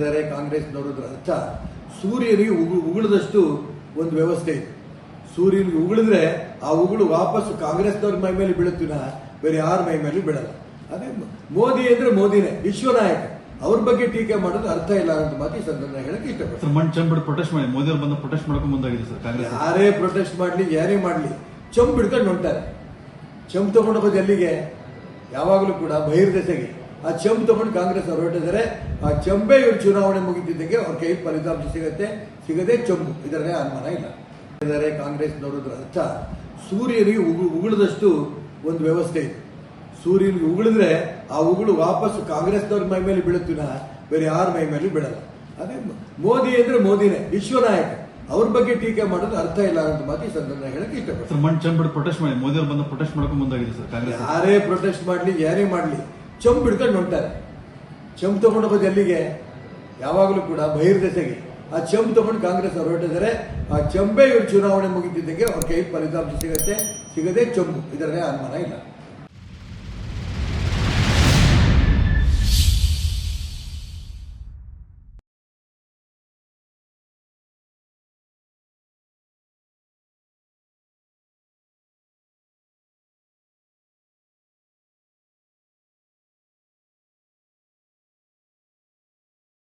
ಮಾಡಿದ್ದಾರೆ ಕಾಂಗ್ರೆಸ್ನವರದ್ರ ಅರ್ಥ ಸೂರ್ಯನಿಗೆ ಉಗು- ಉಗುಳದಷ್ಟು ಒಂದು ವ್ಯವಸ್ಥೆ ಇದೆ. ಸೂರ್ಯನಿಗೆ ಉಗುಳಿದ್ರೆ ಆ ಉಗುಳು ವಾಪಸ್ ಕಾಂಗ್ರೆಸ್ನವ್ರ ಮೈ ಮೇಲೆ ಬೀಳುತ್ತಿನ ಬೇರೆ ಯಾರ ಮೈ ಮೇಲೆ ಬೀಳಲ್ಲ. ಅದೇ ಮೋದಿ ಅಂದ್ರೆ ಮೋದಿನೇ ವಿಶ್ವನಾಯಕ. ಅವ್ರ ಬಗ್ಗೆ ಟೀಕೆ ಮಾಡೋದು ಅರ್ಥ ಇಲ್ಲ ಅಂತ ಮಾತು ಈ ಸಂದರ್ಭ ಹೇಳಕ್ ಇಷ್ಟಪಡ್ತಾರೆ ಸರ್ ಮಣ್ಣು ಚಂಬಿಟ್ಟು ಪ್ರೊಟೆಸ್ಟ್ ಮಾಡಿ ಮೋದಿ ಬಂದು ಪ್ರೊಟೆಸ್ಟ್ ಮಾಡ್ಕೊಂಡು ಮುಂದಾಗಿದೆ ಸರ್ ಕಾಂಗ್ರೆಸ್ ಯಾರೇ ಪ್ರೊಟೆಸ್ಟ್ ಮಾಡ್ಲಿ ಯಾರೇ ಮಾಡ್ಲಿ ಚಂಪ್ ಹಿಡ್ಕೊಂಡು ಹೊಂಟಾರೆ. ಚಂಪ್ ತಗೊಂಡು ಹೋಗೋದು ಎಲ್ಲಿಗೆ? ಯಾವಾಗಲೂ ಕೂಡ ಬಹಿರ್ದೆಸೆಗೆ. ಆ ಚಂಪ್ ತಗೊಂಡು ಕಾಂಗ್ರೆಸ್ ಅವರು ಹೊರಟಿದ್ದಾರೆ. ಆ ಚಂಬೆ ಇವರು ಚುನಾವಣೆ ಮುಗಿದಿದ್ದಕ್ಕೆ ಅವ್ರ ಕೈ ಫಲಿತಾಂಶ ಸಿಗತ್ತೆ. ಸಿಗದೆ ಚೆಂಬು. ಇದರಲ್ಲೇ ಅನುಮಾನ ಇಲ್ಲ. ಇದ್ದಾರೆ ಕಾಂಗ್ರೆಸ್ನವರದ್ರ ಅರ್ಥ. ಸೂರ್ಯನಿಗೆ ಉಗು- ಉಗುಳದಷ್ಟು ಒಂದು ವ್ಯವಸ್ಥೆ ಇದೆ. ಸೂರ್ಯನಿಗೆ ಉಗುಳಿದ್ರೆ ಆ ಉಗುಳು ವಾಪಸ್ ಕಾಂಗ್ರೆಸ್ನವ್ರ ಮೈ ಮೇಲೆ ಬೀಳುತ್ತಿನ ಬೇರೆ ಯಾರ ಮೈ ಮೇಲೆ ಬೀಳಲ್ಲ. ಅದೇ ಮೋದಿ ಅಂದ್ರೆ ಮೋದಿನೇ ವಿಶ್ವನಾಯಕ. ಅವ್ರ ಬಗ್ಗೆ ಟೀಕೆ ಮಾಡೋದು ಅರ್ಥ ಇಲ್ಲ ಅಂತ ಮಾತು ಈ ಸಂದರ್ಭ ಹೇಳಕ್ ಇಷ್ಟಪಡ್ತಾರೆ ಮಣ್ಣು ಚಂಬ್ ಪ್ರೊಟೆಸ್ಟ್ ಮಾಡಿ ಮೋದಿ ಅವ್ರು ಬಂದು ಪ್ರೊಟೆಸ್ಟ್ ಮಾಡ್ಕೊಂಡು ಮುಂದಾಗಿದೆ ಸರ್ ಕಾಂಗ್ರೆಸ್. ಯಾರೇ ಪ್ರೊಟೆಸ್ಟ್ ಮಾಡಲಿ ಯಾರೇ ಮಾಡಲಿ. ಚಂಪ್ ಹಿಡ್ಕೊಂಡು ಹೊಂಟಾರೆ ಚಂಪ್ ತಗೊಂಡು ಹೋಗೋದು ಎಲ್ಲಿಗೆ? ಯಾವಾಗಲೂ ಕೂಡ ಬಹಿರ್ದೆಸೆಗೆ ಆ ಚಂಪ್ ತಗೊಂಡು ಕಾಂಗ್ರೆಸ್ ಅವರು ಹೊರಟಿದ್ದಾರೆ. ಆ ಚಂಬೆ ಇವರು ಚುನಾವಣೆ ಮುಗಿದಿದ್ದಕ್ಕೆ ಅವ್ರ ಕೈ ಫಲಿತಾಂಶ ಸಿಗುತ್ತೆ. ಸಿಗದೆ ಚಂಪು ಇದರಲ್ಲೇ ಅನುಮಾನ ಇಲ್ಲ.